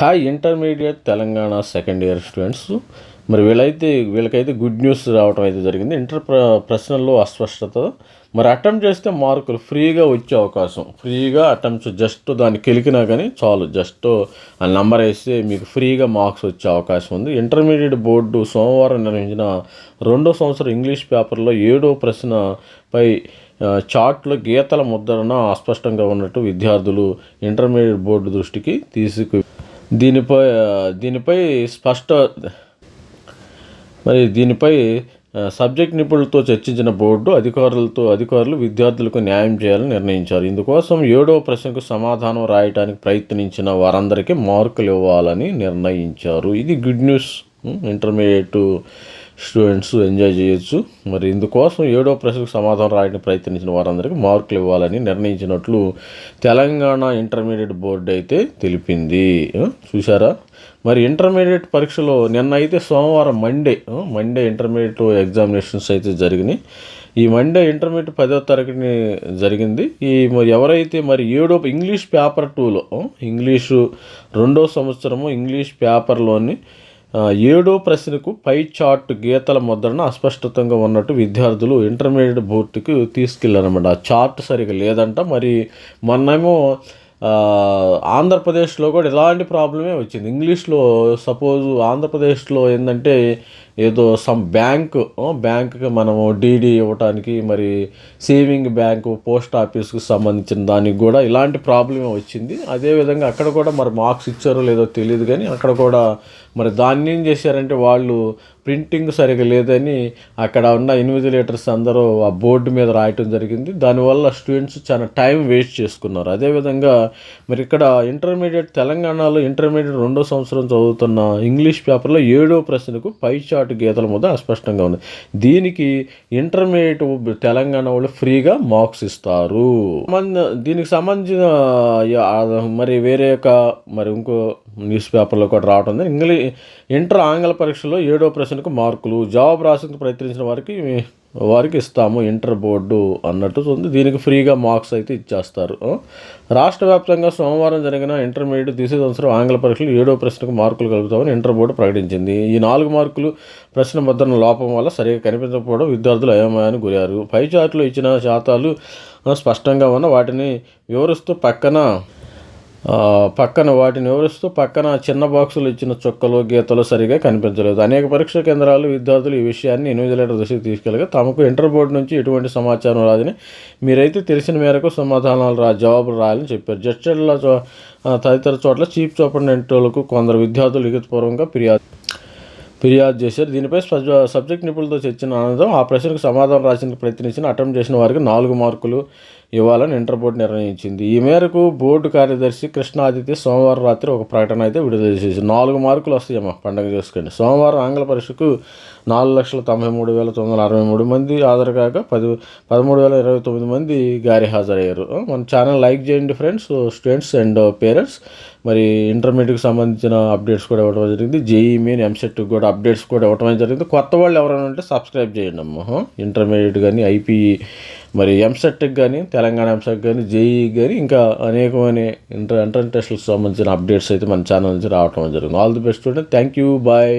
Hi intermediate Telangana second year students మరి వీళ్ళైతే వీళ్ళకైతే గుడ్ న్యూస్ రావడం అయితే జరిగింది. ఇంటర్ ప్ర ప్రశ్నల్లో అస్పష్టత. మరి అటెంప్ట్ చేస్తే మార్కులు ఫ్రీగా వచ్చే అవకాశం. ఫ్రీగా అటెంప్ట్స్ జస్ట్ దాన్ని కెలికినా కానీ చాలు. జస్ట్ ఆ నెంబర్ వేస్తే మీకు ఫ్రీగా మార్క్స్ వచ్చే అవకాశం ఉంది. ఇంటర్మీడియట్ బోర్డు సోమవారం నిర్వహించిన రెండో సంవత్సరం ఇంగ్లీష్ పేపర్లో ఏడో ప్రశ్నపై చార్ట్లో గీతల ముద్రణ అస్పష్టంగా ఉన్నట్టు విద్యార్థులు ఇంటర్మీడియట్ బోర్డు దృష్టికి తీసుకు దీనిపై దీనిపై స్పష్ట మరి దీనిపై సబ్జెక్ట్ నిపుణులతో చర్చించిన బోర్డు అధికారులతో అధికారులు విద్యార్థులకు న్యాయం చేయాలని నిర్ణయించారు. ఇందుకోసం ఏడవ ప్రశ్నకు సమాధానం రాయడానికి ప్రయత్నించిన వారందరికీ మార్కులు ఇవ్వాలని నిర్ణయించారు. ఇది good news. Intermediate students enjoy చేయొచ్చు. మరి ఇందుకోసం ఏడో ప్రశ్నకు సమాధానం రాయడానికి ప్రయత్నించిన వారందరికీ మార్కులు ఇవ్వాలని నిర్ణయించినట్లు తెలంగాణ ఇంటర్మీడియట్ బోర్డు అయితే తెలిపింది. చూసారా మరి ఇంటర్మీడియట్ పరీక్షలో నిన్న అయితే సోమవారం మండే మండే ఇంటర్మీడియట్ ఎగ్జామినేషన్స్ అయితే జరిగినాయి. ఈ మండే ఇంటర్మీడియట్ పదో తరగతిని జరిగింది. ఈ మరి ఎవరైతే మరి ఏడో ఇంగ్లీష్ పేపర్ టూలో ఇంగ్లీషు రెండో సంవత్సరము ఇంగ్లీష్ పేపర్లోని ఏడో ప్రశ్నకు పై చార్ట్ గీతల ముద్రణ అస్పష్టతంగా ఉన్నట్టు విద్యార్థులు ఇంటర్మీడియట్ బోర్డుకి తీసుకెళ్ళారన్నమాట ఆ చార్ట్ సరిగా లేదంట. మరి మొన్నేమో ఆంధ్రప్రదేశ్లో కూడా ఇలాంటి ప్రాబ్లమే వచ్చింది. ఇంగ్లీష్లో సపోజ్ ఆంధ్రప్రదేశ్లో ఏంటంటే ఏదో సమ్ బ్యాంక్ బ్యాంకుకి మనము డీడీ ఇవ్వటానికి మరి సేవింగ్ బ్యాంకు పోస్ట్ ఆఫీస్కి సంబంధించిన దానికి కూడా ఇలాంటి ప్రాబ్లమే వచ్చింది. అదేవిధంగా అక్కడ కూడా మరి మార్క్స్ ఇచ్చారో లేదో తెలియదు కానీ అక్కడ కూడా మరి దాన్ని ఏం చేశారంటే వాళ్ళు ప్రింటింగ్ సరిగా లేదని అక్కడ ఉన్న ఇన్విజిలేటర్స్ అందరూ ఆ బోర్డు మీద రాయటం జరిగింది. దానివల్ల స్టూడెంట్స్ చాలా టైం వేస్ట్ చేసుకున్నారు. అదేవిధంగా మరి ఇక్కడ ఇంటర్మీడియట్ తెలంగాణలో ఇంటర్మీడియట్ రెండో సంవత్సరం చదువుతున్న ఇంగ్లీష్ పేపర్లో ఏడో ప్రశ్నకు పై చాట్ గీతల ముద్ద అస్పష్టంగా ఉంది. దీనికి ఇంటర్మీడియట్ తెలంగాణ వాళ్ళు ఫ్రీగా మార్క్స్ ఇస్తారు. దీనికి సంబంధించిన మరి వేరే యొక్క మరి ఇంకో న్యూస్ పేపర్లో కూడా రావటం ఇంగ్లీష్ ఇంగ్లీ ఇంటర్ ఆంగ్ల పరీక్షలో ఏడో ప్రశ్నకు మార్కులు జవాబు రాసేందుకు ప్రయత్నించిన వారికి వారికి ఇస్తాము ఇంటర్ బోర్డు అన్నట్టు ఉంది. దీనికి ఫ్రీగా మార్క్స్ అయితే ఇచ్చేస్తారు. రాష్ట్ర వ్యాప్తంగా సోమవారం జరిగిన ఇంటర్మీడియట్ ద్వితీయ సంవత్సరం ఆంగ్ల పరీక్షలు ఏడో ప్రశ్నకు మార్కులు కలుపుతామని ఇంటర్ బోర్డు ప్రకటించింది. ఈ నాలుగు మార్కులు ప్రశ్న ముద్రణ లోపం వల్ల సరిగా కనిపించకపోవడం విద్యార్థులు అయోమయానికి గురయ్యారు. పై చార్టులో ఇచ్చిన శాతాలు స్పష్టంగా ఉన్న వాటిని వివరిస్తూ పక్కన పక్కన వాటిని వివరిస్తూ పక్కన చిన్న బాక్సులు ఇచ్చిన చుక్కలు గీతలు సరిగా కనిపించలేదు. అనేక పరీక్షా కేంద్రాలు విద్యార్థులు ఈ విషయాన్ని ఇన్విజిలేటర్ దృష్టికి తీసుకెళ్ళగా తమకు ఇంటర్ బోర్డు నుంచి ఎటువంటి సమాచారం రాదని మీరైతే తెలిసిన మేరకు సమాధానాలు రా జవాబులు రాయాలని చెప్పారు. జడ్చర్ల చో- తదితర చోట్ల చీఫ్ సూపరింటెండెంట్లకు కొందరు విద్యార్థులు లిఖితపూర్వకంగా ఫిర్యాదు ఫిర్యాదు చేశారు. దీనిపై సబ్జెక్ట్ నిపుణులతో చర్చిన అనంతరం ఆ ప్రశ్నకు సమాధానం రాసిన ప్రయత్నించిన అటెంప్ట్ చేసిన వారికి నాలుగు మార్కులు ఇవ్వాలని ఇంటర్పోర్ట్ నిర్ణయించింది. ఈ మేరకు బోర్డు కార్యదర్శి కృష్ణాదిత్య సోమవారం రాత్రి ఒక ప్రకటన అయితే విడుదల చేసి నాలుగు మార్కులు వస్తాయమ్మా పండగ చేసుకోండి. సోమవారం ఆంగ్ల పరీక్షకు నాలుగు లక్షల తొంభై మూడు వేల తొమ్మిది వందల అరవై మూడు మంది హాజరు కాక పది పదమూడు వేల ఇరవై తొమ్మిది మంది గారి హాజరయ్యారు. మన ఛానల్ లైక్ చేయండి ఫ్రెండ్స్ స్టూడెంట్స్ అండ్ పేరెంట్స్. మరి ఇంటర్మీడియట్కి సంబంధించిన అప్డేట్స్ కూడా ఇవ్వడం జరిగింది. జేఈ మెయిన్ ఎంసెట్ కూడా అప్డేట్స్ కూడా ఇవ్వడం జరిగింది. కొత్త వాళ్ళు ఎవరైనా ఉంటే సబ్స్క్రైబ్ చేయండి అమ్మ ఇంటర్మీడియట్ కానీ ఐపీఈ మరి ఎంసెట్కి కానీ తెలంగాణ ఎంసెట్ కానీ జేఈ కానీ ఇంకా అనేకమైన ఇంటర్ ఎంట్రన్స్ టెస్ట్లకు సంబంధించిన అప్డేట్స్ అయితే మన ఛానల్ నుంచి రావటం జరిగింది all the best student thank you bye